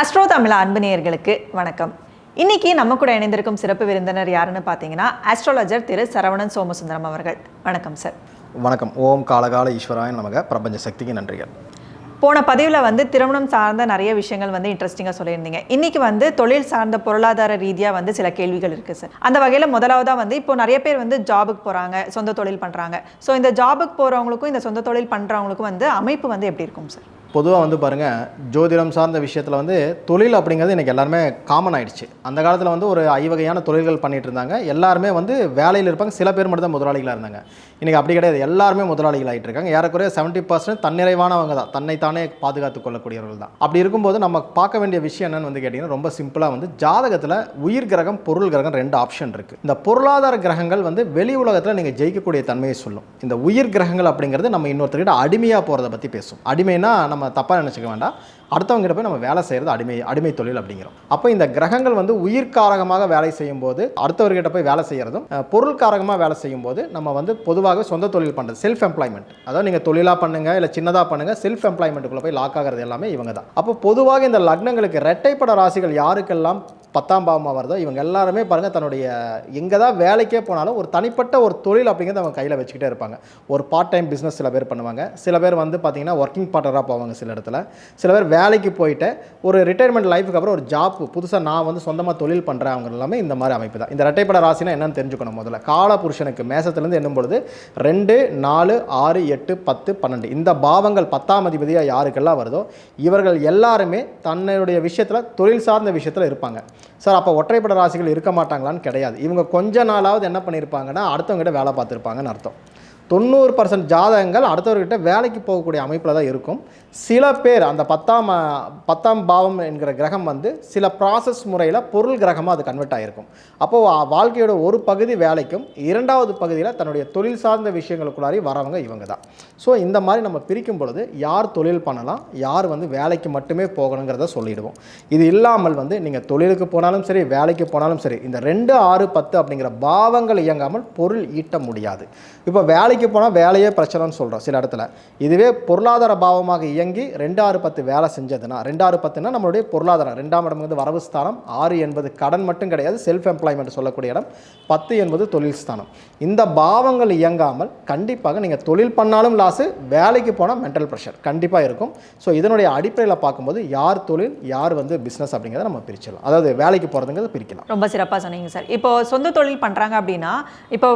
Astro Tamil அன்பு நேயர்களுக்கு வணக்கம். இன்னைக்கு நம்ம கூட இணைந்திருக்கும் சிறப்பு விருந்தினர் யாருன்னு பார்த்தீங்கன்னா ஆஸ்ட்ராலஜர் திரு சரவணன் சோமசுந்தரம் அவர்கள். வணக்கம் சார் வணக்கம். ஓம் காலகால ஈஸ்வராய நமக. பிரபஞ்ச சக்திக்கு நன்றிகள். போன பதிவில் வந்து திருமணம் சார்ந்த நிறைய விஷயங்கள் வந்து இன்ட்ரெஸ்டிங்காக சொல்லியிருந்தீங்க. இன்னைக்கு வந்து தொழில் சார்ந்த பொருளாதார ரீதியாக வந்து சில கேள்விகள் இருக்குது சார் அந்த வகையில் முதலாவதாக வந்து இப்போ நிறைய பேர் வந்து ஜாபுக்கு போகிறாங்க சொந்த தொழில் பண்ணுறாங்க ஸோ இந்த ஜாபுக்கு போகிறவங்களுக்கும் இந்த சொந்த தொழில் பண்ணுறவங்களுக்கும் வந்து அமைப்பு வந்து எப்படி இருக்கும் சார் பொதுவாக வந்து பாருங்கள் ஜோதிடம் சார்ந்த விஷயத்தில் வந்து தொழில் அப்படிங்கிறது இன்றைக்கி எல்லாருமே காமன் ஆயிடுச்சு. அந்த காலத்தில் வந்து ஒரு ஐவகையான தொழில்கள் பண்ணிகிட்டு இருந்தாங்க. எல்லாருமே வந்து வேலையில் இருப்பாங்க. சில பேர் மட்டும் தான் முதலாளிகளாக இருந்தாங்க. இன்றைக்கி அப்படி கிடையாது. எல்லாருமே முதலாளிகள் ஆகிட்டு இருக்காங்க. ஏறக்குறைய செவன்ட்டி பர்சன்ட் தன்னிறைவானவங்க தான். தன்னைத்தானே பாதுகாத்து கொள்ளக்கூடியவர்கள் தான். அப்படி இருக்கும்போது நம்ம பார்க்க வேண்டிய விஷயம் என்னன்னு வந்து கேட்டிங்கன்னா ரொம்ப சிம்பிளாக வந்து ஜாதகத்தில் உயிர் கிரகம் பொருள் கிரகம் ரெண்டு ஆப்ஷன் இருக்குது இந்த பொருளாதார கிரகங்கள் வந்து வெளி உலகத்தில் நீங்கள் ஜெயிக்கக்கூடிய தன்மையை சொல்லும். இந்த உயிர் கிரகங்கள் அப்படிங்கிறது நம்ம இன்னொருத்தர்கிட்ட அடிமையாக போகிறத பற்றி பேசும். அடிமைனா நம்ம நம்ம தப்பாக நினச்சிக்க வேண்டாம். அடுத்தவங்ககிட்ட போய் நம்ம வேலை செய்கிறது அடிமை அடிமை தொழில் அப்படிங்கிறோம். அப்போ இந்த கிரகங்கள் வந்து உயிர்காரகமாக வேலை செய்யும் போது அடுத்தவர்கிட்ட போய் வேலை செய்கிறதும் பொருள்காரகமாக வேலை செய்யும் போது நம்ம வந்து பொதுவாக சொந்த தொழில் பண்ணுறது செல்ஃப் எம்ப்ளாய்மெண்ட் அதாவது நீங்கள் தொழிலாக பண்ணுங்க இல்லை சின்னதாக பண்ணுங்கள் செல்ஃப் எம்ப்ளாய்மெண்ட்டுக்குள்ளே போய் லாக் ஆகிறது எல்லாமே இவங்க தான். அப்போ பொதுவாக இந்த லக்னங்களுக்கு ரெட்டைப்பட ராசிகள் யாருக்கெல்லாம் பத்தாம் பாவமாக வருதோ இவங்க எல்லாருமே பாருங்கள் தன்னுடைய எங்கே தான் வேலைக்கே போனாலும் ஒரு தனிப்பட்ட ஒரு தொழில் அப்படிங்கிறத அவங்க கையில் வச்சுக்கிட்டே இருப்பாங்க. ஒரு பார்ட் டைம் பிஸ்னஸ் சில பேர் பண்ணுவாங்க. சில பேர் வந்து பார்த்திங்கன்னா ஒர்க்கிங் பார்ட்னராக போவாங்க சில இடத்துல. சில பேர் வேலைக்கு போயிட்டு ஒரு ரிட்டையர்மெண்ட் லைஃபுக்கு அப்புறம் ஒரு ஜாப் புதுசாக நான் வந்து சொந்தமாக தொழில் பண்ணுறேன் அவங்க எல்லாமே இந்த மாதிரி அமைப்பு தான். இந்த ரெட்டைப்பட ராசினா என்னன்னு தெரிஞ்சுக்கணும் முதல்ல. கால புருஷனுக்கு மேசத்துலேருந்து என்னும் பொழுது ரெண்டு நாலு ஆறு எட்டு பத்து பன்னெண்டு. இந்த பாவங்கள் பத்தாம் அதிபதியாக யாருக்கெல்லாம் வருதோ இவர்கள் எல்லாருமே தன்னுடைய விஷயத்தில் தொழில் சார்ந்த விஷயத்தில் இருப்பாங்க. சார் அப்போ ஒற்றைப்பட ராசிகள் இருக்க மாட்டாங்களான்னு கிடையாது. இவங்க கொஞ்ச நாளாவது என்ன பண்ணியிருப்பாங்கன்னா அடுத்தவங்ககிட்ட வேலை பார்த்துருப்பாங்கன்னு அர்த்தம். தொண்ணூறு பர்சன்ட் ஜாதகங்கள் அடுத்தவர்கிட்ட வேலைக்கு போகக்கூடிய அமைப்பில் தான் இருக்கும். சில பேர் அந்த பத்தாம் பத்தாம் பாவம் என்கிற கிரகம் வந்து சில ப்ராசஸ் முறையில் பொருள் கிரகமாக அது கன்வெர்ட் ஆகிருக்கும் அப்போது வாழ்க்கையோட ஒரு பகுதி வேலைக்கும் இரண்டாவது பகுதியில் தன்னுடைய தொழில் சார்ந்த விஷயங்களுக்குள்ளாரி வரவங்க இவங்க தான். ஸோ இந்த மாதிரி நம்ம பிரிக்கும் பொழுது யார் தொழில் பண்ணலாம் யார் வந்து வேலைக்கு மட்டுமே போகணுங்கிறத சொல்லிடுவோம். இது இல்லாமல் வந்து நீங்கள் தொழிலுக்கு போனாலும் சரி வேலைக்கு போனாலும் சரி இந்த ரெண்டு ஆறு பத்து அப்படிங்கிற பாவங்கள் இயங்காமல் பொருள் ஈட்ட முடியாது. இப்போ வேலைக்கு போனால் வேலையே பிரச்சனைன்னு சொல்கிறோம் சில இடத்துல. இதுவே பொருளாதார பாவமாக இயங்கி ரெண்டு ஆறு பத்து வேலை செஞ்சதுன்னா ரெண்டு ஆறு பத்துனா நம்மளுடைய பொருளாதாரம் ரெண்டாம் இடம் வந்து வரவு ஸ்தானம் ஆறு என்பது கடன் மட்டும் கிடையாது செல்ஃப் எம்ப்ளாய்மெண்ட் சொல்லக்கூடிய இடம் பத்து என்பது தொழில் ஸ்தானம். இந்த பாவங்கள் இயங்காமல் கண்டிப்பாக நீங்கள் தொழில் பண்ணாலும் லாஸு வேலைக்கு போனால் மென்டல் ப்ரெஷர் கண்டிப்பாக இருக்கும். ஸோ இதனுடைய அடிப்படையில் பார்க்கும்போது யார் தொழில் யார் வந்து பிஸ்னஸ் அப்படிங்கிறத நம்ம பிரிச்சிடலாம். அதாவது வேலைக்கு போகிறதுங்கிறத பிரிக்கலாம். ரொம்ப சிறப்பாக சொன்னீங்க சார். இப்போ சொந்த தொழில் பண்ணுறாங்க அப்படின்னா இப்போ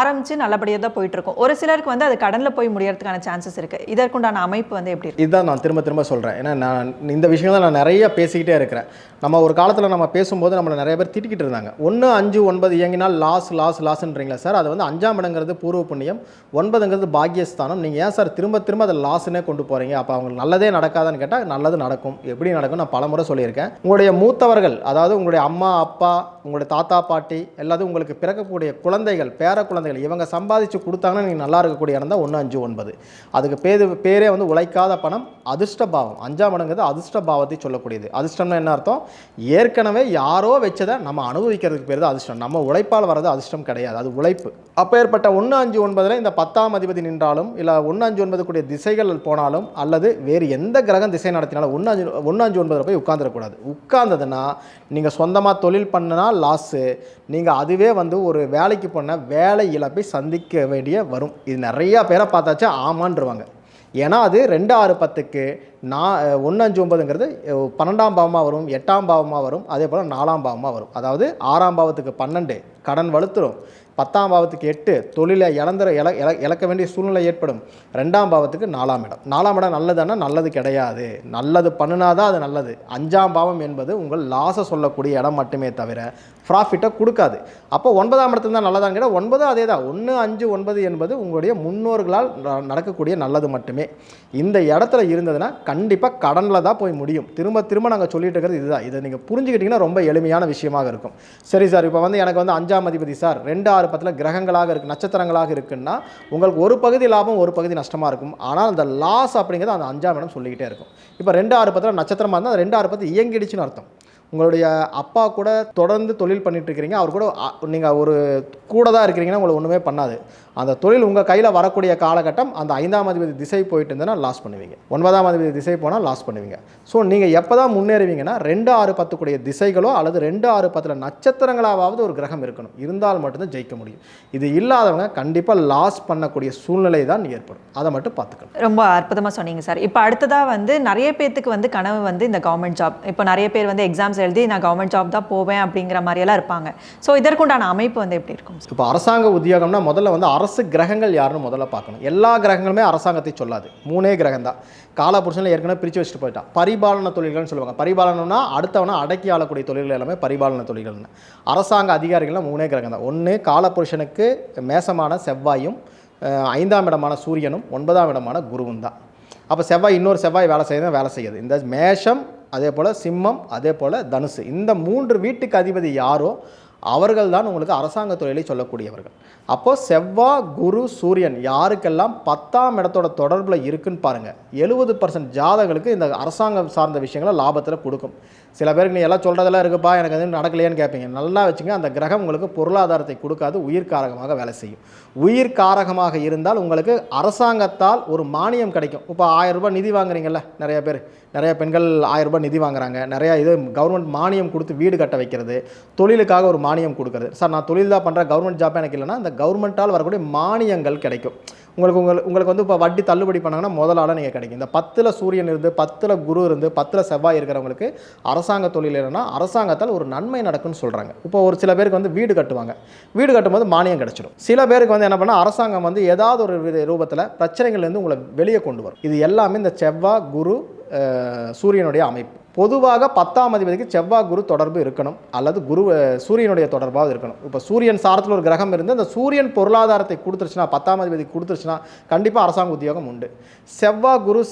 ஆரம்பித்து ஆரம்பிச்சு நல்லபடியாக தான் போயிட்டு இருக்கும். ஒரு சிலருக்கு வந்து அது கடனில் போய் முடியறதுக்கான சான்சஸ் இருக்கு. இதற்குண்டான அமைப்பு வந்து எப்படி இதுதான் நான் திரும்ப திரும்ப சொல்கிறேன் ஏன்னா நான் இந்த விஷயம் தான் நான் நிறைய பேசிக்கிட்டே இருக்கிறேன். நம்ம ஒரு காலத்தில் நம்ம பேசும்போது நம்மளை நிறைய பேர் திட்டிக்கிட்டு இருந்தாங்க. ஒன்று அஞ்சு ஒன்பது இயங்கினால் லாஸ் லாஸ் லாஸ்ன்றீங்களா சார். அது வந்து அஞ்சாம் இடங்கிறது பூர்வ புண்ணியம் ஒன்பதுங்கிறது பாக்கியஸ்தானம். நீங்கள் ஏன் சார் திரும்ப திரும்ப அதை லாஸ்னே கொண்டு போகிறீங்க அப்போ அவங்களுக்கு நல்லதே நடக்காதான்னு கேட்டால் நல்லது நடக்கும். எப்படி நடக்கும்? நான் பலமுறை சொல்லியிருக்கேன். உங்களுடைய மூத்தவர்கள் அதாவது உங்களுடைய அம்மா அப்பா உங்களுடைய தாத்தா பாட்டி எல்லாத்தையும் உங்களுக்கு பிறக்கக்கூடிய குழந்தைகள் பேர குழந்தைகள் இவங்க சம்பாதிச்சு கொடுத்தாங்க கொடுத்தாங்கன்னா நீங்கள் நல்லா இருக்கக்கூடிய இடம் தான் ஒன்று அஞ்சு ஒன்பது. அதுக்கு பேர் பேரே வந்து உழைக்காத பணம் அதிர்ஷ்ட பாவம். அஞ்சாம் இடங்கிறது அதிர்ஷ்ட பாவத்தை சொல்லக்கூடியது. அதிர்ஷ்டம்னா என்ன அர்த்தம்? ஏற்கனவே யாரோ வச்சதை நம்ம அனுபவிக்கிறதுக்கு பேர் தான் அதிர்ஷ்டம். நம்ம உழைப்பால் வர்றது அதிர்ஷ்டம் கிடையாது. அது உழைப்பு. அப்பேற்பட்ட ஒன்று அஞ்சு ஒன்பதில் இந்த பத்தாம் அதிபதி நின்றாலும் இல்லை ஒன்று அஞ்சு ஒன்பதுக்குரிய திசைகள் போனாலும் அல்லது வேறு எந்த கிரகம் திசை நடத்தினாலும் ஒன்று அஞ்சு ஒன்று அஞ்சு ஒன்பதில் போய் உட்காந்துடக்கூடாது உட்கார்ந்ததுன்னா நீங்கள் சொந்தமாக தொழில் பண்ணினா லாஸு நீங்கள் அதுவே வந்து ஒரு வேலைக்கு போன வேலை இழப்பை சந்திக்க வேண்டிய வரும். இது நிறையா பேரை பார்த்தாச்சா? ஆமான்ருவாங்க ஏன்னா அது ரெண்டு ஆறு பத்துக்கு நான் ஒன்று அஞ்சு ஒன்பதுங்கிறது பன்னெண்டாம் பாவமாக வரும் எட்டாம் பாவமாக வரும் அதே போல் நாலாம் பாவமாக வரும். அதாவது ஆறாம் பாவத்துக்கு பன்னெண்டு கடன் வலுத்துரும். பத்தாம் பாவத்துக்கு எட்டு தொழிலை இழந்துற இல இல இழக்க வேண்டிய சூழ்நிலை ஏற்படும். ரெண்டாம் பாவத்துக்கு நாலாம் இடம். நாலாம் இடம் நல்லதுன்னா நல்லது கிடையாது. நல்லது பண்ணுனாதான் அது நல்லது. அஞ்சாம் பாவம் என்பது உங்கள் லாஸை சொல்லக்கூடிய இடம் மட்டுமே தவிர ப்ராஃபிட்டை கொடுக்காது. அப்போ ஒன்பதாம் இடத்துல தான் நல்லதான்னு கேட்டால் ஒன்பது அதே தான். ஒன்று அஞ்சு ஒன்பது என்பது உங்களுடைய முன்னோர்களால் ந- நடக்கக்கூடிய நல்லது மட்டுமே. இந்த இடத்துல இருந்ததுன்னா கண்டிப்பாக கடனில் தான் போய் முடியும். திரும்ப திரும்ப நாங்கள் சொல்லிட்டு இருக்கிறது இதுதான். இதை நீங்கள் புரிஞ்சுக்கிட்டிங்கன்னா ரொம்ப எளிமையான விஷயமாக இருக்கும். சரி சார் இப்போ வந்து எனக்கு வந்து அஞ்சாம் அதிபதி சார் ரெண்டு ஆறு பத்தில் கிரகங்களாக இருக்குது நட்சத்திரங்களாக இருக்குன்னா உங்களுக்கு ஒரு பகுதி லாபம் ஒரு பகுதி நஷ்டமாக இருக்கும். ஆனால் அந்த லாஸ் அப்படிங்கிறது அந்த அஞ்சாம் இடம் சொல்லிக்கிட்டே இருக்கும். இப்போ ரெண்டு ஆறு பத்தில் நட்சத்திரமாக இருந்தால் அந்த ரெண்டு ஆறு பத்து இயங்கிடுச்சுன்னு அர்த்தம். உங்களுடைய அப்பா கூட தொடர்ந்து தொழில் பண்ணிட்டு இருக்கிறீங்க. அவர் கூட நீங்கள் ஒரு கூட தான் இருக்கிறீங்கன்னா உங்களை ஒன்றுமே பண்ணாது. அந்த தொழில் உங்கள் கையில் வரக்கூடிய காலகட்டம் அந்த ஐந்தாம் அதிபதி திசை போயிட்டு இருந்ததுன்னா லாஸ் பண்ணுவீங்க. ஒன்பதாம் அதிபதி திசை போனால் லாஸ் பண்ணுவீங்க. ஸோ நீங்கள் எப்போ தான் முன்னேறுவீங்கன்னா ரெண்டு ஆறு பத்துக்குடைய திசைகளோ அல்லது ரெண்டு ஆறு பத்தில் நட்சத்திரங்களாவது ஒரு கிரகம் இருக்கணும். இருந்தால் மட்டும்தான் ஜெயிக்க முடியும். இது இல்லாதவங்க கண்டிப்பாக லாஸ் பண்ணக்கூடிய சூழ்நிலை தான் ஏற்படும். அதை மட்டும் பார்த்துக்கணும். ரொம்ப அற்புதமாக சொன்னீங்க சார். இப்போ அடுத்ததாக வந்து நிறைய பேர்த்துக்கு வந்து கனவு வந்து இந்த கவர்மெண்ட் ஜாப் இப்போ நிறைய பேர் வந்து எக்ஸாம்ஸ் எழுதி நான் கவர்மெண்ட் ஜாப் தான் போவேன் அப்படிங்கிற மாதிரியெல்லாம் இருப்பாங்க. ஸோ இதற்குண்டான அமைப்பு வந்து எப்படி இருக்கும் இப்போ அரசாங்க உத்தியோகம்னா முதல்ல வந்து அரசு கிரகங்கள் யாருன்னு முதல்ல பார்க்கணும். எல்லா கிரகங்களுமே அரசாங்கத்தை சொல்லாது. மூணே கிரகம் தான் காலபுருஷனில் ஏற்கனவே பிரித்து வச்சுட்டு போயிட்டான். பரிபாலன தொழில்கள்னு சொல்லுவாங்க. பரிபாலனம்னா அடுத்தவனா அடக்கி ஆளக்கூடிய தொழில்கள் எல்லாமே பரிபாலன தொழில்கள்னு. அரசாங்க அதிகாரிகள்லாம் மூணே கிரகம் தான் ஒன்று காலபுருஷனுக்கு மேசமான செவ்வாயும் ஐந்தாம் இடமான சூரியனும் ஒன்பதாம் இடமான குருவும் தான். அப்போ செவ்வாய் இன்னொரு செவ்வாய் வேலை செய்யுது வேலை செய்யுது. இந்த மேஷம் அதே போல் சிம்மம் அதே போல் தனுசு. இந்த மூன்று வீட்டுக்கு அதிபதி யாரோ அவர்கள் தான் உங்களுக்கு அரசாங்க தொழிலை சொல்லக்கூடியவர்கள். அப்போது செவ்வாய் குரு சூரியன் யாருக்கெல்லாம் பத்தாம் இடத்தோட தொடர்பில் இருக்குன்னு பாருங்கள் எழுபது பர்சன்ட் ஜாதகங்களுக்கு இந்த அரசாங்கம் சார்ந்த விஷயங்களை லாபத்தில் கொடுக்கும். சில பேருக்கு நீ எல்லாம் சொல்கிறதெல்லாம் இருக்குப்பா எனக்கு வந்து நடக்கலையேன்னு கேட்பீங்க. நல்லா வச்சுங்க அந்த கிரகம் உங்களுக்கு பொருளாதாரத்தை கொடுக்காது உயிர்காரகமாக வேலை செய்யும். உயிர்காரகமாக இருந்தால் உங்களுக்கு அரசாங்கத்தால் ஒரு மானியம் கிடைக்கும். இப்போ ஆயரூபா நிதி வாங்குறீங்கல்ல நிறைய பேர் நிறைய பெண்கள் ஆயரூபா நிதி வாங்குறாங்க. நிறையா இது கவர்மெண்ட் மானியம் கொடுத்து வீடு கட்ட வைக்கிறது தொழிலுக்காக ஒரு மானியம் கொடுக்குறது. சார் நான் தொழில் தான் பண்ணுறேன் கவர்மெண்ட் ஜாப் எனக்கு இல்லைன்னா அந்த கவர்மெண்ட்டால் வரக்கூடிய மானியங்கள் கிடைக்கும். உங்களுக்கு உங்களுக்கு உங்களுக்கு வந்து இப்போ வட்டி தள்ளுபடி பண்ணாங்கன்னா முதலால நீங்கள் கிடைக்கும். இந்த பத்தில் சூரியன் இருந்து பத்தில் குரு இருந்து பத்தில் செவ்வாய் இருக்கிறவங்களுக்கு அரசாங்க தொழில் இல்லைன்னா அரசாங்கத்தால் ஒரு நன்மை நடக்கும்னு சொல்கிறாங்க இப்போ ஒரு சில பேருக்கு வந்து வீடு கட்டுவாங்க. வீடு கட்டும்போது மானியம் கிடச்சிடும் சில பேருக்கு வந்து என்ன பண்ணால் அரசாங்கம் வந்து ஏதாவது ஒரு ரூபத்தில் பிரச்சனைகள்லேருந்து உங்களை வெளியே கொண்டு வரும். இது எல்லாமே இந்த செவ்வாய் குரு சூரியனுடைய அமைப்பு. பொதுவாக பத்தாம் அதிபதிக்கு செவ்வாய் குரு தொடர்பு இருக்கணும் அல்லது குரு சூரியனுடைய தொடர்பாக இருக்கணும். இப்போ சூரியன் சாரத்தில் ஒரு கிரகம் இருந்து அந்த சூரியன் பொருளாதாரத்தை கொடுத்துருச்சுன்னா பத்தாம் அதிபதி கொடுத்துருச்சுன்னா கண்டிப்பாக அரசாங்க உத்தியோகம் உண்டு. செவ்வாய் குரு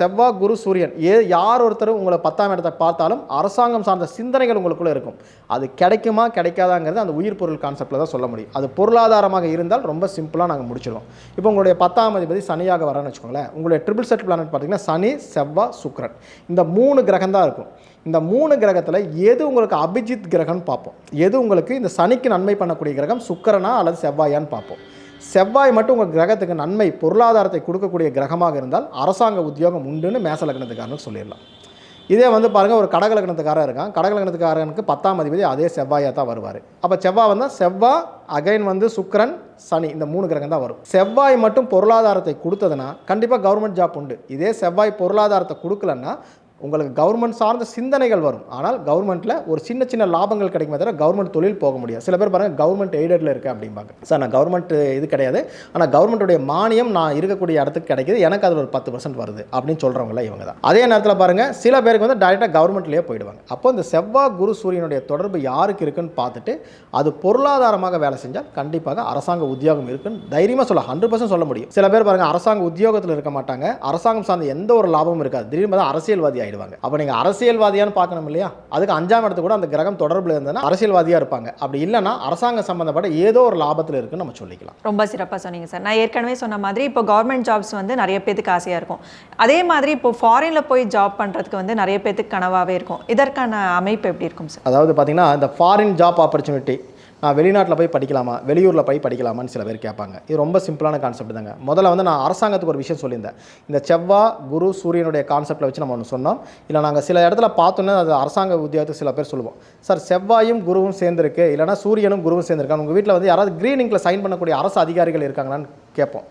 செவ்வாய் குரு சூரியன் ஏ யார் ஒருத்தரும் உங்களை பத்தாம் இடத்தை பார்த்தாலும் அரசாங்கம் சார்ந்த சிந்தனைகள் உங்களுக்குள்ளே இருக்கும். அது கிடைக்குமா கிடைக்காதாங்கிறது அந்த உயிர் பொருள் கான்செப்டில் தான் சொல்ல முடியும். அது பொருளாதாரமாக இருந்தால் ரொம்ப சிம்பிளாக நாங்கள் முடிச்சிடுவோம் இப்போ உங்களுடைய பத்தாம் அதிபதி சனியாக வரேன்னு வச்சுக்கோங்களேன் உங்களுடைய ட்ரிபிள் செட் பிளானட் பார்த்தீங்கன்னா சனி செவ்வாய் சுக்கிரன். இந்த மூணு கிரகம் தான் இருக்கும். இந்த மூணு கிரகத்தில் எது உங்களுக்கு அபிஜித் கிரகம்னு பார்ப்போம். எது உங்களுக்கு இந்த சனிக்கு நன்மை பண்ணக்கூடிய கிரகம் சுக்கரனா அல்லது செவ்வாயான்னு பார்ப்போம். செவ்வாய் மட்டும் உங்கள் கிரகத்துக்கு நன்மை பொருளாதாரத்தை கொடுக்கக்கூடிய கிரகமாக இருந்தால் அரசாங்க உத்தியோகம் உண்டுன்னு மேச லக்னத்துக்காரனுக்கு சொல்லிடலாம். இதே வந்து பாருங்கள் ஒரு கடகலக்கணத்துக்காரன் இருக்கான். கடகலக்கணத்துக்காரனுக்கு பத்தாம் அதிபதி அதே செவ்வாயாக தான் வருவார். அப்போ செவ்வாய் வந்தால் செவ்வாய் அகைன் வந்து சுக்கரன் சனி இந்த மூணு கிரகம் தான் வரும். செவ்வாய் மட்டும் பொருளாதாரத்தை கொடுத்ததுன்னா கண்டிப்பாக கவர்மெண்ட் ஜாப் உண்டு. இதே செவ்வாய் பொருளாதாரத்தை கொடுக்கலன்னா உங்களுக்கு கவர்மெண்ட் சார்ந்த சிந்தனைகள் வரும். ஆனால் கவர்மெண்ட்டில் ஒரு சின்ன சின்ன லாபங்கள் கிடைக்குமே தவிர கவர்மெண்ட் தொழில் போக முடியாது. சில பேர் பாருங்கள் கவர்மெண்ட் எய்டடில் இருக்குது அப்படிம்பாங்க. சார் நான் கவர்மெண்ட் இது கிடையாது. ஆனால் கவர்மெண்ட்டுடைய மானியம் நான் இருக்கக்கூடிய இடத்துக்கு கிடைக்குது. எனக்கு அதில் ஒரு பத்து பர்சன்ட் வருது அப்படின்னு சொல்கிறவங்கள இவங்க தான். அதே நேரத்தில் பாருங்கள் சில பேருக்கு வந்து டைரெக்டாக கவர்மெண்ட்லேயே போயிடுவாங்க. அப்போ இந்த செவ்வாய் குரு சூரியனுடைய தொடர்பு யாருக்கு இருக்குன்னு பார்த்துட்டு அது பொருளாதாரமாக வேலை செஞ்சால் கண்டிப்பாக அரசாங்க உத்தியோகம் இருக்குன்னு தைரியமாக சொல்ல ஹண்ட்ரட் பர்சன்ட் சொல்ல முடியும். சில பேர் பாருங்கள் அரசாங்க உத்தியோகத்தில் இருக்க மாட்டாங்க. அரசாங்கம் சார்ந்த எந்த ஒரு லாபமும் இருக்காது. திடீர்னு பார்த்தா அரசியல்வாதி ஆயிடுவாங்க. அப்போ நீங்கள் அரசியல்வாதியான்னு பார்க்கணும் இல்லையா? அதுக்கு அஞ்சாம் இடத்து கூட அந்த கிரகம் தொடர்பில் இருந்ததுன்னா அரசியல்வாதியாக இருப்பாங்க. அப்படி இல்லைன்னா அரசாங்கம் சம்மந்தப்பட்ட ஏதோ ஒரு லாபத்தில் இருக்குன்னு நம்ம சொல்லிக்கலாம். ரொம்ப சிறப்பாக சொன்னீங்க சார். நான் ஏற்கனவே சொன்ன மாதிரி இப்போ கவர்மெண்ட் ஜாப்ஸ் வந்து நிறைய பேத்துக்கு ஆசையாக இருக்கும். அதே மாதிரி இப்போ ஃபாரினில் போய் ஜாப் பண்ணுறதுக்கு வந்து நிறைய பேத்துக்கு கனவாகவே இருக்கும். இதற்கான அமைப்பு எப்படி இருக்கும் சார்? அதாவது பார்த்தீங்கன்னா இந்த ஃபாரின் ஜாப் ஆப்பர்ச்சுனிட்டி வெளிநாட்டில் போய் படிக்கலாமா? வெளியூரில் போய் படிக்கலாமான்னு சில பேர் கேட்பாங்க. இது ரொம்ப சிம்பிளான கான்செப்ட் தாங்க. முதல்ல வந்து நான் அரசாங்கத்துக்கு ஒரு விஷயம் சொல்லியிருந்தேன். இந்த செவ்வாய் குரு சூரியனுடைய கான்செப்டில் வச்சு நம்ம ஒன்று சொன்னோம். இல்லை நாங்கள் சில இடத்துல பார்த்தோன்னே அது அரசாங்க உத்தியோகத்துக்கு சில பேர் சொல்லுவோம். சார் செவ்வாயும் குருவும் சேர்ந்துருக்கு. இல்லைனா சூரியனும் குருவும் சேர்ந்துருக்காங்க. உங்கள் வீட்டில் வந்து யாராவது க்ரீனிங்கில் சைன் பண்ணக்கூடிய அரசு அதிகாரிகள் இருக்காங்களான்னு கேட்போம்.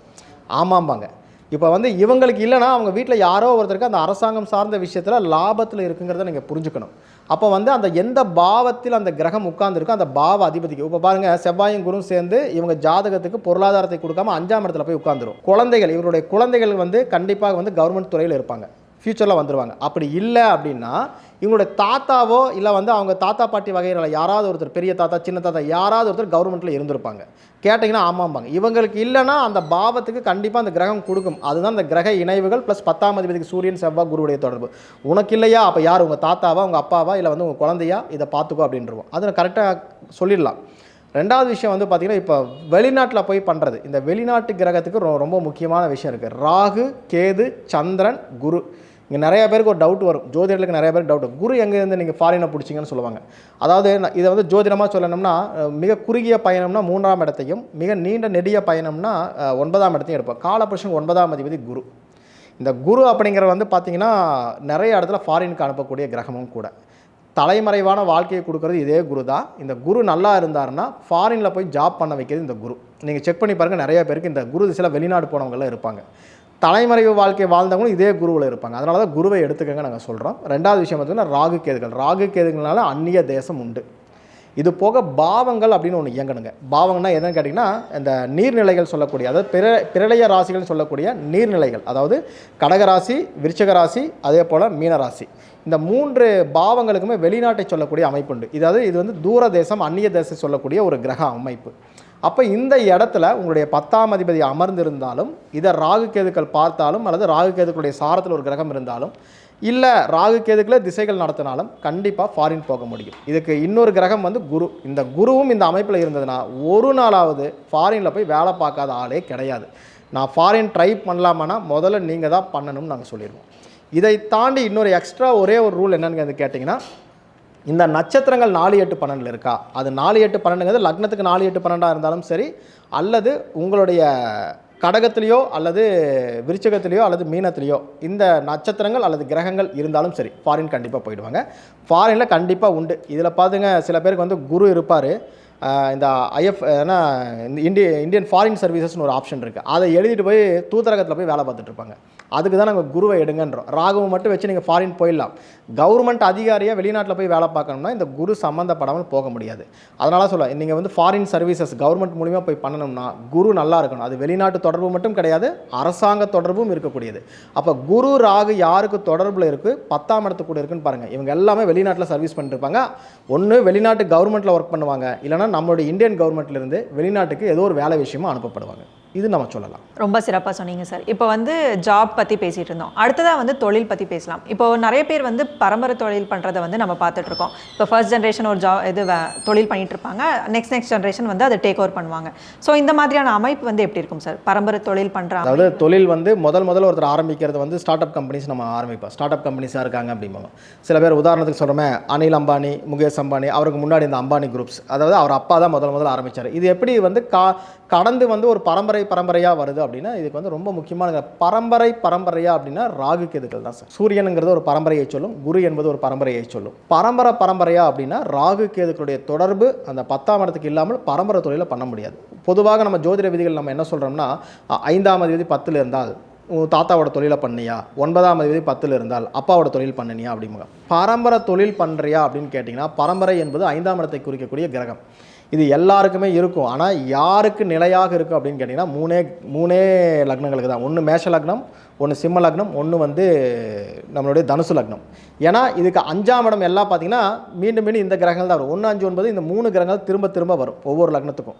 ஆமாம்பாங்க. இப்போ வந்து இவங்களுக்கு இல்லைனா அவங்க வீட்டில் யாரோ ஒருத்தருக்கு அந்த அரசாங்கம் சார்ந்த விஷயத்தில் லாபத்தில் இருக்குங்கிறத நீங்கள் புரிஞ்சுக்கணும். அப்போ வந்து அந்த எந்த பாவத்தில் அந்த கிரகம் உட்கார்ந்துருக்கோ அந்த பாவ அதிபதிக்கு இப்போ பாருங்கள் செவ்வாயும் குருவும் சேர்ந்து இவங்க ஜாதகத்துக்கு பொருளாதாரத்தை கொடுக்காம அஞ்சாம் இடத்துல போய் உட்காந்துரும் குழந்தைகள் இவருடைய குழந்தைகள் வந்து கண்டிப்பாக வந்து கவர்மெண்ட் துறையில் இருப்பாங்க. ஃப்யூச்சரில் வந்துடுவாங்க அப்படி இல்லை அப்படின்னா இவங்களுடைய தாத்தாவோ இல்லை வந்து அவங்க தாத்தா பாட்டி வகையினால் யாராவது ஒருத்தர் பெரிய தாத்தா சின்ன தாத்தா யாராவது ஒருத்தர் கவர்மெண்ட்டில் இருந்திருப்பாங்க. கேட்டிங்கன்னா ஆமாம்பாங்க. இவங்களுக்கு இல்லைன்னா அந்த பாவத்துக்கு கண்டிப்பாக அந்த கிரகம் கொடுக்கும். அதுதான் அந்த கிரக இணைவுகள் ப்ளஸ் பத்தாம் அதிபதிக்கு சூரியன் செவ்வாய் குருவுடைய தொடர்பு. உனக்கு இல்லையா? அப்போ யார்? உங்கள் தாத்தாவா? உங்கள் அப்பாவா? இல்லை வந்து உங்கள் குழந்தையா? இதை பார்த்துக்கோ அப்படின்றவோம் அதை கரெக்டாக சொல்லிடலாம். ரெண்டாவது விஷயம் வந்து பார்த்திங்கன்னா இப்போ வெளிநாட்டில் போய் பண்ணுறது இந்த வெளிநாட்டு கிரகத்துக்கு ரொம்ப முக்கியமான விஷயம் இருக்குது ராகு கேது சந்திரன் குரு. இங்கே நிறையா பேருக்கு ஒரு டவுட் வரும். ஜோதிடர்களுக்கு நிறைய பேருக்கு டவுட் குரு எங்கேருந்து நீங்கள் ஃபாரினை பிடிச்சிங்கன்னு சொல்லுவாங்க. அதாவது இதை வந்து ஜோதிடமாக சொல்லணும்னா மிக குறுகிய பயணம்னா மூன்றாம் இடத்தையும் மிக நீண்ட நெடிய பயணம்னா ஒன்பதாம் இடத்தையும் எடுப்போம். காலபுருஷன் ஒன்பதாம் அதிபதி குரு. இந்த குரு அப்படிங்கிறது வந்து பார்த்திங்கன்னா நிறைய இடத்துல ஃபாரினுக்கு அனுப்பக்கூடிய கிரகமும் கூட. தலைமறைவான வாழ்க்கையை கொடுக்கறது இதே குரு தான். இந்த குரு நல்லா இருந்தாருன்னா ஃபாரினில் போய் ஜாப் பண்ண வைக்கிறது இந்த குரு. நீங்கள் செக் பண்ணி பாருங்கள் நிறைய பேருக்கு இந்த குரு திசையில் வெளிநாடு போனவங்களாம் இருப்பாங்க. தலைமறைவு வாழ்க்கை வாழ்ந்தவங்களும் இதே குருவில் இருப்பாங்க. அதனால தான் குருவை எடுத்துக்கங்க நாங்கள் சொல்கிறோம் ரெண்டாவது விஷயம் பார்த்தீங்கன்னா ராகு கேதுகள் ராகு கேதுகள்னால அந்நிய தேசம் உண்டு. இது போக பாவங்கள் அப்படின்னு ஒன்று இயங்கணுங்க. பாவங்கள்னா என்னன்னு கேட்டிங்கன்னா இந்த நீர்நிலைகள் சொல்லக்கூடிய அதாவது பிற பிரளய ராசிகள்னு சொல்லக்கூடிய நீர்நிலைகள். அதாவது கடகராசி விருச்சக ராசி அதே போல் மீனராசி இந்த மூன்று பாவங்களுக்குமே வெளிநாட்டை சொல்லக்கூடிய அமைப்புண்டு இதாவது இது வந்து தூர தேசம் அந்நிய தேசம் சொல்லக்கூடிய ஒரு கிரக அமைப்பு. அப்போ இந்த இடத்துல உங்களுடைய பத்தாம் அதிபதி அமர்ந்திருந்தாலும் இதை ராகு கேதுக்கள் பார்த்தாலும் அல்லது ராகு கேதுக்களுடைய சாரத்தில் ஒரு கிரகம் இருந்தாலும் இல்லை ராகு கேதுக்களை திசைகள் நடத்தினாலும் கண்டிப்பாக ஃபாரின் போக முடியும். இதுக்கு இன்னொரு கிரகம் வந்து குரு. இந்த குருவும் இந்த அமைப்பில் இருந்ததுன்னா ஒரு நாளாவது ஃபாரினில் போய் வேலை பார்க்காத ஆளே கிடையாது. நான் ஃபாரின் ட்ரை பண்ணலாமான்னா முதல்ல நீங்கள் தான் பண்ணணும்னு நாங்கள் சொல்லிடுவோம் இதை தாண்டி இன்னொரு எக்ஸ்ட்ரா ஒரே ஒரு ரூல் என்னென்னு கேட்டிங்கன்னா இந்த நட்சத்திரங்கள் நாலு எட்டு பன்னெண்டில் இருக்கா? அது நாலு எட்டு பன்னெண்டுங்கிறது லக்னத்துக்கு நாலு எட்டு பன்னெண்டாக இருந்தாலும் சரி அல்லது உங்களுடைய கடகத்திலேயோ அல்லது விருச்சகத்திலேயோ அல்லது மீனத்திலேயோ இந்த நட்சத்திரங்கள் அல்லது கிரகங்கள் இருந்தாலும் சரி ஃபாரின் கண்டிப்பாக போயிடுவாங்க. ஃபாரினில் கண்டிப்பாக உண்டு. இதில் பார்த்துங்க சில பேருக்கு வந்து குரு இருப்பார். இந்த ஐஎஃப் ஏன்னா இந்த இந்திய இந்தியன் ஃபாரின் சர்வீசஸ்னு ஒரு ஆப்ஷன் இருக்குது அதை எழுதிட்டு போய் தூதரகத்தில் போய் வேலை பார்த்துட்ருப்பாங்க அதுக்கு தான் நாங்கள் குருவை எடுங்கன்றோம். ராகுவை மட்டும் வச்சு நீங்கள் ஃபாரின் போயிடலாம். கவர்மெண்ட் அதிகாரியாக வெளிநாட்டில் போய் வேலை பார்க்கணும்னா இந்த குரு சம்மந்தப்படாமல் போக முடியாது. அதனால் சொல்ல நீங்கள் வந்து ஃபாரின் சர்வீசஸ் கவர்மெண்ட் மூலிமா போய் பண்ணணும்னா குரு நல்லா இருக்கணும். அது வெளிநாட்டு தொடர்பு மட்டும் கிடையாது அரசாங்க தொடர்பும் இருக்கக்கூடியது. அப்போ குரு ராகு யாருக்கு தொடர்பில் இருக்குது பத்தாம் இடத்து கூட இருக்குன்னு பாருங்கள் இவங்க எல்லாமே வெளிநாட்டில் சர்வீஸ் பண்ணிருப்பாங்க ஒன்று வெளிநாட்டு கவர்மெண்ட்டில் ஒர்க் பண்ணுவாங்க. இல்லைனா நம்மளுடைய இந்தியன் கவர்மெண்ட்லேருந்து வெளிநாட்டுக்கு ஏதோ ஒரு வேலை விஷயமா அனுப்பப்படுவாங்க. இது நம்ம சொல்லலாம். ரொம்ப சிறப்பாக சொன்னீங்க சார். இப்போ வந்து ஜாப் பற்றி பேசிகிட்டு இருந்தோம். அடுத்ததாக வந்து தொழில் பற்றி பேசலாம். இப்போ நிறைய பேர் வந்து பரம்பரை தொழில் பண்ணுறதை வந்து நம்ம பார்த்துட்டு இருக்கோம். இப்போ ஃபர்ஸ்ட் ஜென்ரேஷன் ஒரு ஜா இது தொழில் பண்ணிட்டு இருப்பாங்க. நெக்ஸ்ட் நெக்ஸ்ட் ஜென்ரேஷன் வந்து அதை டேக் ஓவர் பண்ணுவாங்க. ஸோ இந்த மாதிரியான அமைப்பு வந்து எப்படி இருக்கும் சார்? பரம்பரை தொழில் பண்ணுற அதாவது தொழில் வந்து முதல் முதல்ல ஒருத்தர் ஆரம்பிக்கிறது வந்து ஸ்டார்ட் அப் கம்பெனிஸ் நம்ம ஆரம்பிப்போம். ஸ்டார்ட் அப் கம்பெனிஸாக இருக்காங்க அப்படிம்பாங்க. சில பேர் உதாரணத்துக்கு சொல்கிறோமே அனில் அம்பானி முகேஷ் அம்பானி அவருக்கு முன்னாடி இந்த அம்பானி குரூப்ஸ் அதாவது அவர் அப்பா தான் முதல் முதல்ல ஆரம்பிச்சார். இது எப்படி வந்து கா கடந்து வந்து ஒரு பரம்பரை பரம்பரையாக வருது அப்படின்னா இதுக்கு வந்து ரொம்ப முக்கியமான பரம்பரை பரம்பரையா அப்படின்னா ராகு கேதுக்கள் தான் சார். சூரியனுங்கிறது ஒரு பரம்பரையை சொல்லும் குரு என்பது ஒரு பரம்பரையை சொல்லும். பரம்பரை பரம்பரையா அப்படின்னா ராகு கேதுக்களுடைய தொடர்பு அந்த பத்தாம் இடத்துக்கு இல்லாமல் பரம்பரை தொழிலை பண்ண முடியாது. பொதுவாக நம்ம ஜோதிட விதிகள் நம்ம என்ன சொல்கிறோம்னா ஐந்தாம் அதிபதி பத்தில் இருந்தால் உன் தாத்தாவோட தொழிலை பண்ணியா? ஒன்பதாம் தேதி பத்தில் இருந்தால் அப்பாவோட தொழில் பண்ணினியா அப்படிம்பாங்க. பரம்பரை தொழில் பண்ணுறியா அப்படின்னு கேட்டிங்கன்னா பரம்பரை என்பது ஐந்தாம் இடத்தை குறிக்கக்கூடிய கிரகம். இது எல்லாருக்குமே இருக்கும். ஆனால் யாருக்கு நிலையாக இருக்கும் அப்படின்னு கேட்டிங்கன்னா மூணே மூணே லக்னங்களுக்கு தான். ஒன்று மேஷ லக்னம் ஒன்று சிம்ம லக்னம் ஒன்று வந்து நம்மளுடைய தனுசு லக்னம். ஏன்னா இதுக்கு அஞ்சாம் இடம் எல்லாம் பார்த்தீங்கன்னா மீண்டும் மீண்டும் இந்த கிரகங்கள் தான் வரும். ஒன்று அஞ்சு ஒன்பது இந்த மூணு கிரகங்கள் திரும்ப திரும்ப வரும். ஒவ்வொரு லக்னத்துக்கும்.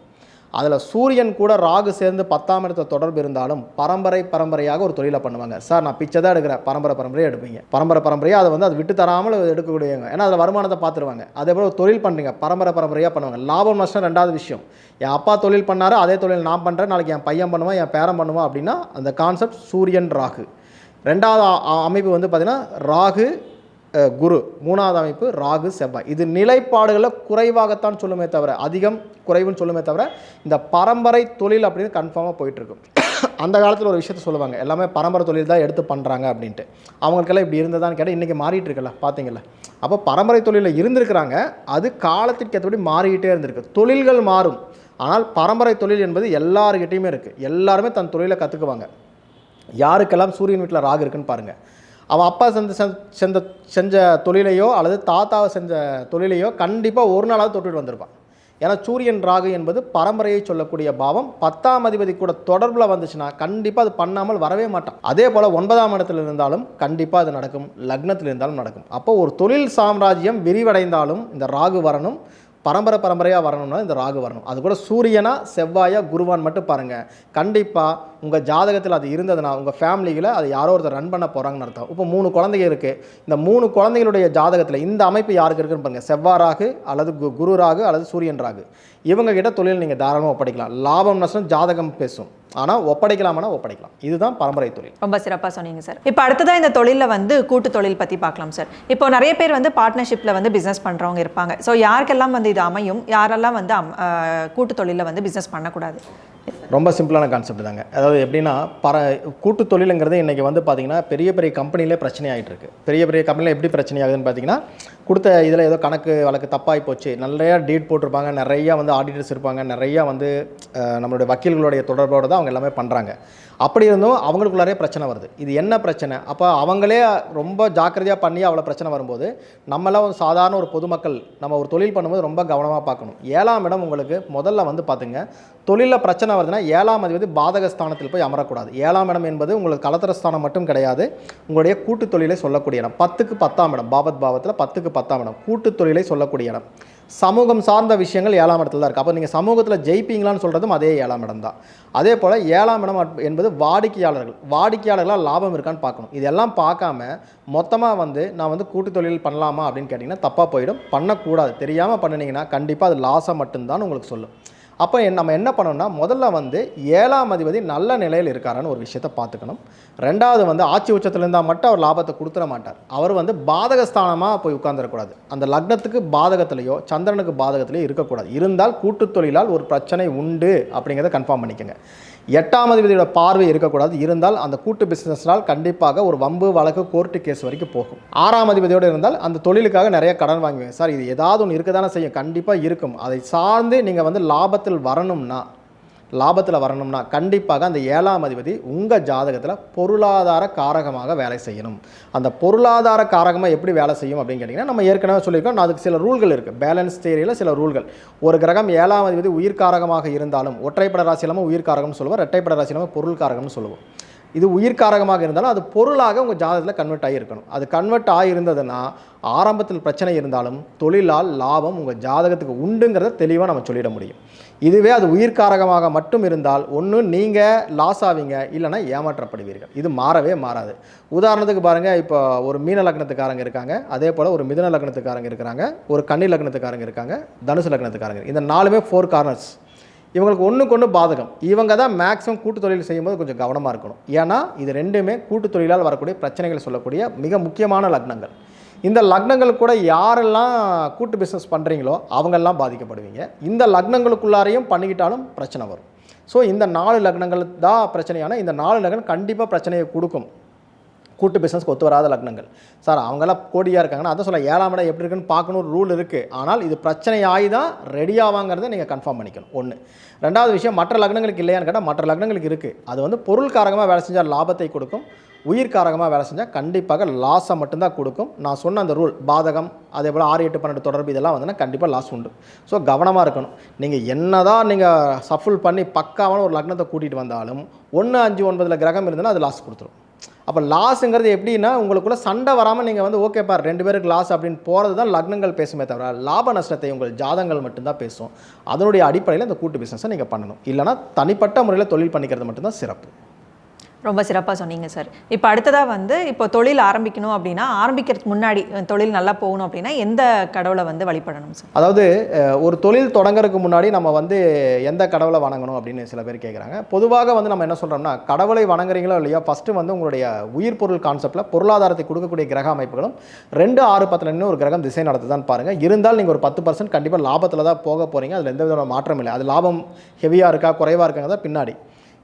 அதில் சூரியன் கூட ராகு சேர்ந்து பத்தாம் இடத்த தொடர்பு இருந்தாலும் பரம்பரை பரம்பரையாக ஒரு தொழிலை பண்ணுவாங்க. சார் நான் பிச்சை தான் எடுக்கிறேன். பரம்பரை பரம்பரையாக எடுப்பீங்க. பரம்பரை பரம்பரையாக அதை வந்து அதை விட்டு தராமல் எடுக்கக்கூடியவங்க. ஏன்னா அதில் வருமானத்தை பார்த்துருவாங்க. அதே போல் ஒரு தொழில் பண்ணுறீங்க பரம்பரை பரம்பரையாக பண்ணுவாங்க. லாபம் நஷ்டம் ரெண்டாவது விஷயம். என் அப்பா தொழில் பண்ணார் அதே தொழில் நான் பண்ணுறேன் நாளைக்கு என் பையன் பண்ணுவான் என் பேரன் பண்ணுவான் அப்படின்னா அந்த கான்செப்ட் சூரியன் ராகு. ரெண்டாவது அமைப்பு வந்து பார்த்திங்கன்னா ராகு குரு. மூணாவது அமைப்பு ராகு செவ்வாய். இது நிலைப்பாடுகளை குறைவாகத்தான் சொல்லுமே தவிர அதிகம் குறைவுன்னு சொல்லுமே தவிர இந்த பரம்பரை தொழில் அப்படின்னு கன்ஃபார்மாக போயிட்டுருக்கும். அந்த காலத்தில் ஒரு விஷயத்த சொல்லுவாங்க. எல்லாமே பரம்பரை தொழில் தான் எடுத்து பண்ணுறாங்க அப்படின்ட்டு. அவங்களுக்கெல்லாம் இப்படி இருந்ததான்னு கேட்டால் இன்றைக்கி மாறிட்டு பார்த்தீங்களா அப்போ பரம்பரை தொழிலில் இருந்திருக்கிறாங்க. அது காலத்திற்கு ஏற்றபடி மாறிக்கிட்டே இருந்திருக்கு. தொழில்கள் மாறும். ஆனால் பரம்பரை தொழில் என்பது எல்லாருக்கிட்டேயுமே இருக்குது எல்லாருமே தன் தொழிலை கற்றுக்குவாங்க யாருக்கெல்லாம் சூரியன் வீட்டில் ராகு இருக்குன்னு பாருங்கள் அவன் அப்பா செஞ்ச செஞ்ச- செஞ்ச தொழிலையோ அல்லது தாத்தாவை செஞ்ச தொழிலையோ கண்டிப்பாக ஒரு நாளாவது தொட்டுட்டு வந்திருப்பான் ஏன்னா சூரியன் ராகு என்பது பரம்பரையை சொல்லக்கூடிய பாவம். பத்தாம் அதிபதி கூட தொடர்பில் வந்துச்சுன்னா கண்டிப்பாக அது பண்ணாமல் வரவே மாட்டான். அதே போல் ஒன்பதாம் இடத்துல இருந்தாலும் கண்டிப்பாக அது நடக்கும். லக்னத்தில் இருந்தாலும் நடக்கும். அப்போ ஒரு தொழில் சாம்ராஜ்யம் விரிவடைந்தாலும் இந்த ராகு வரணும். பரம்பரை பரம்பரையாக வரணும்னா இந்த ராகு வரணும். அது கூட சூரியனா செவ்வாயா குருவான் மட்டும் பாருங்கள் கண்டிப்பாக உங்கள் ஜாதகத்தில் அது இருந்ததுன்னா உங்கள் ஃபேமிலியில் அது யாரோ ஒருத்தர் ரன் பண்ண போகிறாங்கன்னு அர்த்தம். இப்போ மூணு குழந்தைங்க இருக்குது இந்த மூணு குழந்தைகளுடைய ஜாதகத்தில் இந்த அமைப்பு யாருக்கு இருக்குன்னு பாருங்கள் செவ்வாய் ராகு அல்லது கு- குரு ராகு அல்லது சூரியன் ராகு. இவங்ககிட்ட தொழில் நீங்கள் தாராளமாக ஒப்படைக்கலாம். லாபம் நஷ்டம் ஜாதகம் பேசும். ஆனால் ஒப்படைக்கலாமானா ஒப்படைக்கலாம். இதுதான் பரம்பரை தொழில். ரொம்ப சிறப்பாக சொன்னீங்க சார். இப்போ அடுத்ததாக இந்த தொழிலில் வந்து கூட்டு தொழில் பற்றி பார்க்கலாம் சார். இப்போ நிறைய பேர் வந்து பார்ட்னர்ஷிப்பில் வந்து பிஸ்னஸ் பண்ணுறவங்க இருப்பாங்க. ஸோ யாருக்கெல்லாம் வந்து இது அமையும்? யாரெல்லாம் வந்து அம்- கூட்டு தொழிலில் வந்து பிஸ்னஸ் பண்ணக்கூடாது? ரொம்ப சிம்பிளான கான்செப்ட் தாங்க. அதாவது எப்படின்னா பர கூட்டு தொழிலுங்கிறது இன்றைக்கி வந்து பார்த்திங்கன்னா பெரிய பெரிய கம்பெனிலே பிரச்சனை ஆகிட்டுருக்கு பெரிய பெரிய கம்பெனியில் எப்படி பிரச்சனை ஆகுதுன்னு பார்த்தீங்கன்னா கொடுத்த இதில் ஏதோ கணக்கு வழக்கு தப்பாகி போச்சு. நிறையா டீட் போட்டிருப்பாங்க. நிறையா வந்து ஆடிட்டர்ஸ் இருப்பாங்க. நிறையா வந்து நம்மளுடைய வக்கீல்களுடைய தொடர்போடு தான் அவங்க எல்லாமே பண்ணுறாங்க அப்படி இருந்தும் அவங்களுக்குள்ளாரே பிரச்சனை வருது. இது என்ன பிரச்சனை? அப்போ அவங்களே ரொம்ப ஜாக்கிரதையாக பண்ணி அவ்வளோ பிரச்சனை வரும்போது நம்மளாம் ஒரு சாதாரண ஒரு பொதுமக்கள் நம்ம ஒரு தொழில் பண்ணும்போது ரொம்ப கவனமாக பார்க்கணும். ஏழாம் இடம் உங்களுக்கு முதல்ல வந்து பார்த்துங்க தொழிலில் பிரச்சனை வருதுன்னா ஏழாம் அதிபதி பாதக ஸ்தானத்தில் போய் அமரக்கூடாது. ஏழாம் இடம் என்பது உங்களுக்கு கலத்தர ஸ்தானம் மட்டும் கிடையாது. உங்களுடைய கூட்டு தொழிலை சொல்லக்கூடிய இடம். பத்துக்கு பத்தாம் இடம். பாபத் பாவத்தில் பத்துக்கு பத்தாம் இடம். கூட்டு தொழிலை சொல்லக்கூடிய இடம். சமூகம் சார்ந்த விஷயங்கள் ஏழாம் இடத்துல தான் இருக்குது அப்போ நீங்கள் சமூகத்தில் ஜெயிப்பீங்களான்னு சொல்கிறதும் அதே ஏழாம் இடம் தான். அதே போல் ஏழாம் இடம் என்பது வாடிக்கையாளர்கள் வாடிக்கையாளர்களாக லாபம் இருக்கான்னு பார்க்கணும். இதெல்லாம் பார்க்காம மொத்தமாக வந்து நான் வந்து கூட்டு தொழில் பண்ணலாமா அப்படின்னு கேட்டிங்கன்னா தப்பாக போயிடும். பண்ணக்கூடாது. தெரியாமல் பண்ணினீங்கன்னா கண்டிப்பாக அது லாஸை மட்டும்தான் உங்களுக்கு சொல்லும். அப்போ என் நம்ம என்ன பண்ணணும்னா முதல்ல வந்து ஏழாம் அதிபதி நல்ல நிலையில் இருக்காரான்னு ஒரு விஷயத்தை பார்த்துக்கணும். ரெண்டாவது வந்து ஆட்சி உச்சத்தில் இருந்தால் மட்டும் அவர் லாபத்தை கொடுத்துட மாட்டார். அவர் வந்து பாதகஸ்தானமாக போய் உட்காந்துடக்கூடாது அந்த லக்னத்துக்கு பாதகத்திலேயோ சந்திரனுக்கு பாதகத்திலேயோ இருக்கக்கூடாது. இருந்தால் கூட்டுத் தொழிலால் ஒரு பிரச்சனை உண்டு அப்படிங்கிறத கன்ஃபார்ம் பண்ணிக்கோங்க. எட்டாம் அதிபதியோட பார்வை இருக்கக்கூடாது. இருந்தால் அந்த கூட்டு பிஸ்னஸ்னால் கண்டிப்பாக ஒரு வம்பு வழக்கு கோர்ட்டு கேஸ் வரைக்கும் போகும். ஆறாம் அதிபதியோடு இருந்தால் அந்த தொழிலுக்காக நிறைய கடன் வாங்குவேன். சார் இது ஏதாவது ஒன்று இருக்க தானே செய்யும். கண்டிப்பாக இருக்கும். அதை சார்ந்து நீங்கள் வந்து லாபத்தில் வரணும்னா லாபத்தில் வரணும்னா கண்டிப்பாக அந்த ஏழாம் அதிபதி உங்கள் ஜாதகத்தில் பொருளாதார காரகமாக வேலை செய்யணும். அந்த பொருளாதார காரகமாக எப்படி வேலை செய்யும் அப்படின்னு கேட்டிங்கன்னா நம்ம ஏற்கனவே சொல்லியிருக்கோம். அதுக்கு சில ரூல்கள் இருக்குது பேலன்ஸ் தேரியில் சில ரூல்கள். ஒரு கிரகம் ஏழாம் அதிபதி உயிர்காரகமாக இருந்தாலும் ஒற்றைப்பட ராசி இல்லாமல் உயிர்காரகம்னு சொல்லுவோம். ரெட்டைப்பட ராசி இல்லாமல் பொருள் காரகம்னு சொல்லுவோம். இது உயிர்காரகமாக இருந்தாலும் அது பொருளாக உங்கள் ஜாதகத்தில் கன்வெர்ட் ஆகியிருக்கணும் அது கன்வெர்ட் ஆகியிருந்ததுன்னா ஆரம்பத்தில் பிரச்சனை இருந்தாலும் தொழிலால் லாபம் உங்கள் ஜாதகத்துக்கு உண்டுங்கிறத தெளிவாக நம்ம சொல்லிட முடியும். இதுவே அது உயிர்காரகமாக மட்டும் இருந்தால் ஒன்று நீங்கள் லாஸ் ஆவீங்க இல்லைன்னா ஏமாற்றப்படுவீர்கள். இது மாறவே மாறாது. உதாரணத்துக்கு பாருங்கள் இப்போ ஒரு மீன லக்னத்துக்காரங்க இருக்காங்க அதே போல் ஒரு மிதன லக்னத்துக்காரங்க இருக்கிறாங்க ஒரு கன்னி லக்னத்துக்காரங்க இருக்காங்க தனுசு லக்னத்துக்காரங்க இந்த நாலுமே ஃபோர் கார்னர்ஸ் இவங்களுக்கு ஒன்றுக்கு ஒன்று பாதகம். இவங்க தான் மேக்ஸிமம் கூட்டு தொழில் செய்யும்போது கொஞ்சம் கவனமாக இருக்கணும். ஏன்னா இது ரெண்டுமே கூட்டு தொழிலால் வரக்கூடிய பிரச்சனைகளை சொல்லக்கூடிய மிக முக்கியமான லக்னங்கள். இந்த லக்னங்கள் கூட யாரெல்லாம் கூட்டு பிஸ்னஸ் பண்ணுறீங்களோ அவங்கெல்லாம் பாதிக்கப்படுவீங்க. இந்த லக்னங்களுக்குள்ளாரையும் பண்ணிக்கிட்டாலும் பிரச்சனை வரும். ஸோ இந்த நாலு லக்னங்கள் தான் பிரச்சனையான இந்த நாலு லக்னம் கண்டிப்பாக பிரச்சனையை கொடுக்கும். கூட்டு பிஸ்னஸ்க்கு ஒத்து வராத லக்னங்கள். சார் அவங்கெல்லாம் கோடியாக இருக்காங்கன்னா அதை சொல்ல ஏழாம் இடம் எப்படி இருக்குன்னு பார்க்கணும் ஒரு ரூல் இருக்குது ஆனால் இது பிரச்சனை ஆகி தான் ரெடி ஆவாங்கிறத நீங்கள் கன்ஃபார்ம் பண்ணிக்கணும். ஒன்று ரெண்டாவது விஷயம் மற்ற லக்னங்களுக்கு இல்லையான்னு கேட்டால் மற்ற லக்னங்களுக்கு இருக்குது அது வந்து பொருள் காரகமாக வேலை செஞ்சால் லாபத்தை கொடுக்கும். உயிர் காரகமாக வேலை செஞ்சால் கண்டிப்பாக லாஸை மட்டும்தான் கொடுக்கும். நான் சொன்ன அந்த ரூல் பாதகம் அதே போல் ஆறு எட்டு பன்னெண்டு தொடர்பு இதெல்லாம் வந்துன்னா கண்டிப்பாக லாஸ் உண்டு. ஸோ கவனமாக இருக்கணும். நீங்கள் என்ன தான் நீங்கள் சஃபுல் பண்ணி பக்காவான ஒரு லக்னத்தை கூட்டிகிட்டு வந்தாலும் ஒன்று அஞ்சு ஒன்பதில் கிரகம் இருந்ததுன்னா அது லாஸ் கொடுத்துரும். அப்போ லாஸுங்கிறது எப்படின்னா உங்களுக்குள்ள சண்டை வராமல் நீங்கள் வந்து ஓகே பார் ரெண்டு பேருக்கு லாஸ் அப்படின்னு போகிறது தான் லக்னங்கள் பேசுமே தவிர லாப நஷ்டத்தை உங்கள் ஜாதகங்கள் மட்டும்தான் பேசும். அதனுடைய அடிப்படையில் இந்த கூட்டு பிஸ்னஸை நீங்கள் பண்ணணும். இல்லைனா தனிப்பட்ட முறையில் தொழில் பண்ணிக்கிறது மட்டும்தான் சிறப்பு. ரொம்ப சிறப்பாக சொன்னீங்க சார் இப்போ அடுத்ததாக வந்து இப்போ தொழில் ஆரம்பிக்கணும் அப்படின்னா ஆரம்பிக்கிறதுக்கு முன்னாடி தொழில் நல்லா போகணும் அப்படின்னா எந்த கடவுளை வந்து வழிபடணும் சார் அதாவது ஒரு தொழில் தொடங்குறதுக்கு முன்னாடி நம்ம வந்து எந்த கடவுளை வணங்கணும் அப்படின்னு சில பேர் கேட்குறாங்க பொதுவாக வந்து நம்ம என்ன சொல்கிறோம்னா கடவுளை வணங்குறீங்களோ இல்லையோ ஃபஸ்ட்டு வந்து உங்களுடைய உயிர் பொருள் கான்செப்டில் பொருளாதாரத்தை கொடுக்கக்கூடிய கிரக அமைப்புகளும் ரெண்டு ஆறு பத்தில் நின்று ஒரு கிரகம் திசை நடத்துதான் பாருங்கள் இருந்தால் நீங்கள் ஒரு பத்து பர்சன்ட் கண்டிப்பாக லாபத்தில் தான் போக போகிறீங்க அதில் எந்த விதமான மாற்றம் இல்லை. அது லாபம் ஹெவியாக இருக்கா குறைவாக இருக்காங்க பின்னாடி.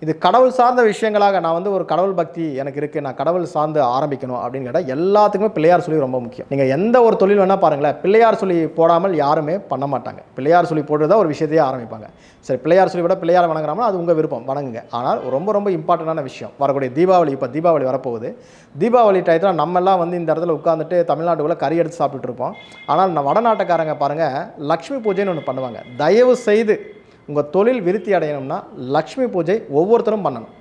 இது கடவுள் சார்ந்த விஷயங்களாக நான் வந்து ஒரு கடவுள் பக்தி எனக்கு இருக்குது நான் கடவுள் சார்ந்து ஆரம்பிக்கணும் அப்படின்னு கேட்டால் எல்லாத்துக்குமே பிள்ளையார் சொல்லி ரொம்ப முக்கியம். நீங்கள் எந்த ஒரு தொழில் வேணால் பாருங்களேன் பிள்ளையார் சொல்லி போடாமல் யாருமே பண்ண மாட்டாங்க. பிள்ளையார் சொல்லி போட்டு ஒரு விஷயத்தையே ஆரம்பிப்பாங்க. சரி பிள்ளையார் சொல்லி விட பிள்ளையார் வணங்குறாமல் அது உங்கள் விருப்பம் வணங்குங்க. ஆனால் ரொம்ப ரொம்ப இம்பார்ட்டண்டான விஷயம் வரக்கூடிய தீபாவளி இப்போ தீபாவளி வரப்போகுது. தீபாவளி டயத்தில் நம்மெல்லாம் வந்து இந்த இடத்துல உட்காந்துட்டு தமிழ்நாட்டுக்குள்ளே கறி எடுத்து சாப்பிட்டுட்டு இருப்போம். ஆனால் வடநாட்டக்காரங்க வடநாட்டுக்காரங்க பாருங்கள் லக்ஷ்மி பூஜைன்னு ஒன்று பண்ணுவாங்க. தயவு செய்து உங்கள் தொழில் விருத்தி அடையணும்னா லக்ஷ்மி பூஜை ஒவ்வொருத்தரும் பண்ணணும்.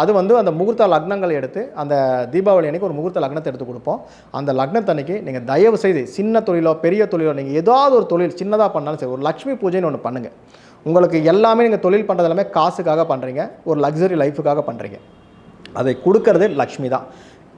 அது வந்து அந்த முகூர்த்த லக்னங்கள் எடுத்து அந்த தீபாவளி அன்னைக்கு ஒரு முகூர்த்த லக்னத்தை எடுத்து கொடுப்போம். அந்த லக்னத்தன்னைக்கு நீங்கள் தயவு செய்து சின்ன தொழிலோ பெரிய தொழிலோ நீங்கள் ஏதாவது ஒரு தொழில் சின்னதாக பண்ணாலும் சரி ஒரு லக்ஷ்மி பூஜைன்னு ஒன்று பண்ணுங்கள் உங்களுக்கு எல்லாமே நீங்கள் தொழில் பண்ணுறது எல்லாமே காசுக்காக பண்ணுறீங்க ஒரு லக்ஸரி லைஃபுக்காக பண்ணுறீங்க அதை கொடுக்கறது லக்ஷ்மி தான்.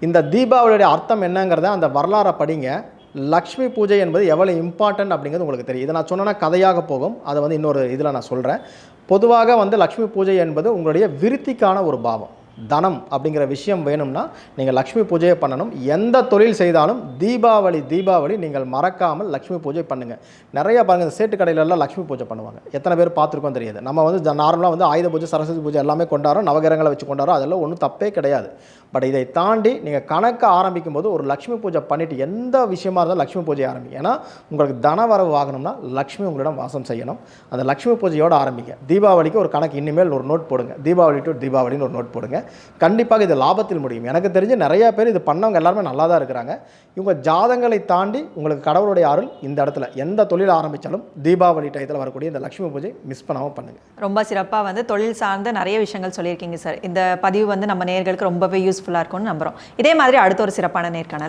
இந்த தீபாவளியோடைய அர்த்தம் என்னங்கிறத அந்த வரலாறை படிங்க. லக்ஷ்மி பூஜை என்பது எவ்வளோ இம்பார்ட்டன்ட் அப்படிங்கிறது உங்களுக்கு தெரியும். இதை நான் சொன்னேன்னா கதையாக போகும். அதை வந்து இன்னொரு இதில் நான் சொல்கிறேன் பொதுவாக வந்து லக்ஷ்மி பூஜை என்பது உங்களுடைய விருத்திக்கான ஒரு பாவம். தனம் அப்படிங்கிற விஷயம் வேணும்னா நீங்கள் லக்ஷ்மி பூஜையை பண்ணணும். எந்த தொழில் செய்தாலும் தீபாவளி தீபாவளி நீங்கள் மறக்காமல் லக்ஷ்மி பூஜை பண்ணுங்கள் நிறையா பாருங்கள் சேட்டு கடையிலலாம் லக்ஷ்மி பூஜை பண்ணுவாங்க. எத்தனை பேர் பார்த்துருக்கோம் தெரியாது. நம்ம வந்து நார்மலாக வந்து ஆயுத பூஜை சரஸ்வதி பூஜை எல்லாமே கொண்டாடுறோம். நவகிரகங்களை வச்சு கொண்டாடுறோம். அதெல்லாம் ஒன்றும் தப்பே கிடையாது. பட் இதை தாண்டி நீங்கள் கணக்கு ஆரம்பிக்கும் போது ஒரு லக்ஷ்மி பூஜை பண்ணிவிட்டு எந்த விஷயமா இருந்தாலும் லக்ஷ்மி பூஜை ஆரம்பிங்க ஏன்னா உங்களுக்கு தன வரவு ஆகணும்னா லக்ஷ்மி உங்களிடம் வாசம் செய்யணும். அந்த லக்ஷ்மி பூஜையோடு ஆரம்பிங்க. தீபாவளிக்கு ஒரு கணக்கு இனிமேல் ஒரு நோட் போடுங்க. தீபாவளி டு தீபாவளின்னு ஒரு நோட் போடுங்க. கண்டிப்பாக இது லாபத்தில் முடியும். எனக்கு தெரிஞ்சு நிறைய பேர் இது பண்ணவங்க எல்லாருமே நல்லா தான் இருக்கிறாங்க. இவங்க ஜாதங்களை தாண்டி உங்களுக்கு கடவுளுடைய அருள் இந்த இடத்துல எந்த தொழில் ஆரம்பித்தாலும் தீபாவளி டயத்தில் வரக்கூடிய இந்த லக்ஷ்மி பூஜை மிஸ் பண்ணாமல் பண்ணுங்கள் ரொம்ப சிறப்பாக வந்து தொழில் சார்ந்த நிறைய விஷயங்கள் சொல்லியிருக்கீங்க சார். இந்த பதிவு வந்து நம்ம நேர்களுக்கு ரொம்பவே யூஸ்ஃபுல்லாக இருக்கும்னு நம்புகிறோம் இதே மாதிரி அடுத்த ஒரு சிறப்பான நேர்காணல